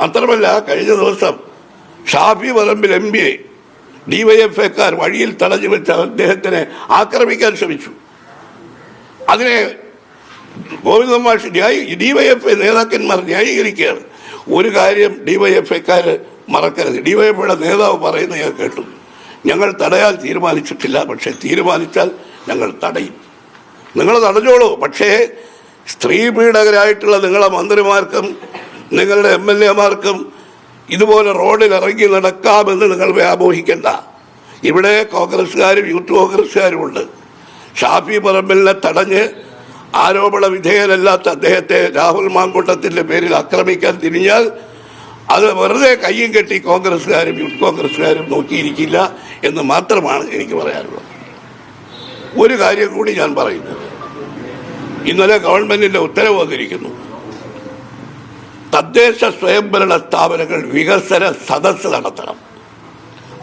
മാത്രമല്ല കഴിഞ്ഞ ദിവസം ഷാഫി വലമ്പിൽ എം പി ഡിവൈഎഫ്ഐക്കാർ വഴിയിൽ തടഞ്ഞു വെച്ച അദ്ദേഹത്തിനെ ആക്രമിക്കാൻ ശ്രമിച്ചു. അതിനെ ഗോവിന്ദ മാഷ് ന്യായി ഡിവൈഎഫ്ഐ നേതാക്കന്മാർ ന്യായീകരിക്കുകയാണ്. ഒരു കാര്യം ഡിവൈഎഫ്ഐക്കാർ മറക്കരുത്. ഡിവൈഎഫ്ഐയുടെ നേതാവ് പറയുന്നത് ഞാൻ കേട്ടു. ഞങ്ങൾ തടയാൻ തീരുമാനിച്ചിട്ടില്ല പക്ഷേ തീരുമാനിച്ചാൽ ഞങ്ങൾ തടയും. നിങ്ങൾ തടഞ്ഞോളൂ പക്ഷേ സ്ത്രീ പീഡകരായിട്ടുള്ള നിങ്ങളെ മന്ത്രിമാർക്കും നിങ്ങളുടെ എം എൽ എമാർക്കും ഇതുപോലെ റോഡിൽ ഇറങ്ങി നടക്കാമെന്ന് നിങ്ങൾ വ്യാമോഹിക്കണ്ട. ഇവിടെ കോൺഗ്രസ്സുകാരും യൂത്ത് കോൺഗ്രസ്സുകാരും ഉണ്ട്. ഷാഫി പറമ്പലിനെ തടഞ്ഞ് ആരോപണ വിധേയനല്ലാത്ത അദ്ദേഹത്തെ രാഹുൽ മാങ്കൂട്ടത്തിന്റെ പേരിൽ ആക്രമിക്കാൻ തിരിഞ്ഞാൽ അത് വെറുതെ കയ്യും കെട്ടി കോൺഗ്രസ്സുകാരും യൂത്ത് കോൺഗ്രസ്സുകാരും നോക്കിയിരിക്കില്ല എന്ന് മാത്രമാണ് എനിക്ക് പറയാനുള്ളത്. ഒരു കാര്യം കൂടി ഞാൻ പറയുന്നത്. ഇന്നലെ ഗവൺമെന്റിന്റെ ഉത്തരവ് വന്നിരിക്കുന്നു. തദ്ദേശ സ്വയംഭരണ സ്ഥാപനങ്ങൾ വികസന സദസ്സ് നടത്തണം.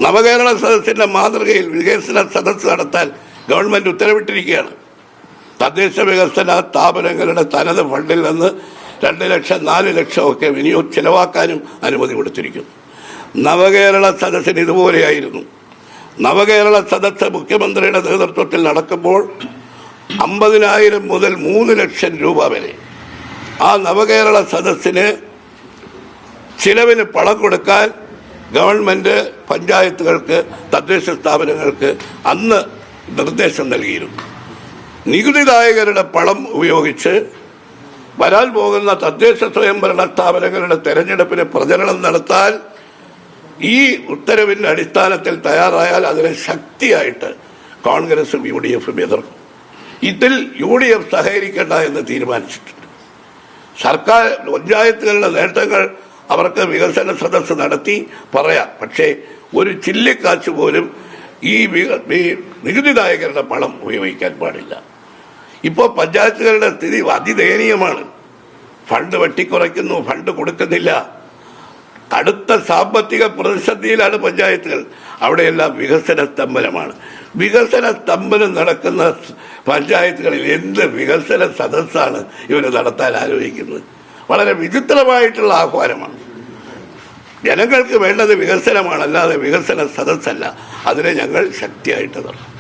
നവകേരള സദസ്സിന്റെ മാതൃകയിൽ വികസന സദസ്സ് നടത്താൻ ഗവൺമെന്റ് ഉത്തരവിട്ടിരിക്കുകയാണ്. തദ്ദേശ വികസന സ്ഥാപനങ്ങളുടെ തനത് ഫണ്ടിൽ നിന്ന് രണ്ട് ലക്ഷം നാല് ലക്ഷം ഒക്കെ വിനിയോഗം ചിലവാക്കാനും അനുമതി കൊടുത്തിരിക്കുന്നു. നവകേരള സദസ്സിന് ഇതുപോലെയായിരുന്നു. നവകേരള സദസ്സ് മുഖ്യമന്ത്രിയുടെ നേതൃത്വത്തിൽ നടക്കുമ്പോൾ അമ്പതിനായിരം മുതൽ മൂന്ന് ലക്ഷം രൂപ വരെ ആ നവകേരള സദസ്സിന് ചിലവിന് പണം കൊടുക്കാൻ ഗവൺമെന്റ് പഞ്ചായത്തുകൾക്ക് തദ്ദേശ സ്ഥാപനങ്ങൾക്ക് അന്ന് നിർദ്ദേശം നൽകിയിരുന്നു. നികുതിദായകരുടെ പണം ഉപയോഗിച്ച് വരാൻ പോകുന്ന തദ്ദേശ സ്വയംഭരണ സ്ഥാപനങ്ങളുടെ തെരഞ്ഞെടുപ്പിന് പ്രചരണം നടത്താൻ ഈ ഉത്തരവിന്റെ അടിസ്ഥാനത്തിൽ തയ്യാറായാൽ അതിനെ ശക്തിയായിട്ട് കോൺഗ്രസും യു ഡി എഫും എതിർക്കും. ഇതിൽ യു ഡി എഫ് സഹകരിക്കേണ്ട എന്ന് തീരുമാനിച്ചിട്ടുണ്ട്. സർക്കാർ പഞ്ചായത്തുകളുടെ നേട്ടങ്ങൾ അവർക്ക് വികസന സദസ്സ് നടത്തി പറയാം. പക്ഷേ ഒരു ചില്ലിക്കാശ് പോലും ഈ നികുതിദായകരുടെ പണം ഉപയോഗിക്കാൻ പാടില്ല. ഇപ്പോൾ പഞ്ചായത്തുകളുടെ സ്ഥിതി അതിദയനീയമാണ്. ഫണ്ട് വെട്ടിക്കുറയ്ക്കുന്നു ഫണ്ട് കൊടുക്കുന്നില്ല. കടുത്ത സാമ്പത്തിക പ്രതിസന്ധിയിലാണ് പഞ്ചായത്തുകൾ. അവിടെയെല്ലാം വികസന സ്തംഭനമാണ്. വികസന സ്തംഭനം നടക്കുന്ന പഞ്ചായത്തുകളിൽ എന്ത് വികസന സദസ്സാണ് ഇവർ നടത്താൻ ആലോചിക്കുന്നത്? വളരെ വിചിത്രമായിട്ടുള്ള ആഹ്വാനമാണ്. ജനങ്ങൾക്ക് വേണ്ടത് വികസനമാണ് അല്ലാതെ വികസന സദസ്സല്ല. അതിനെ ഞങ്ങൾ ശക്തിയായിട്ട് നടത്തും.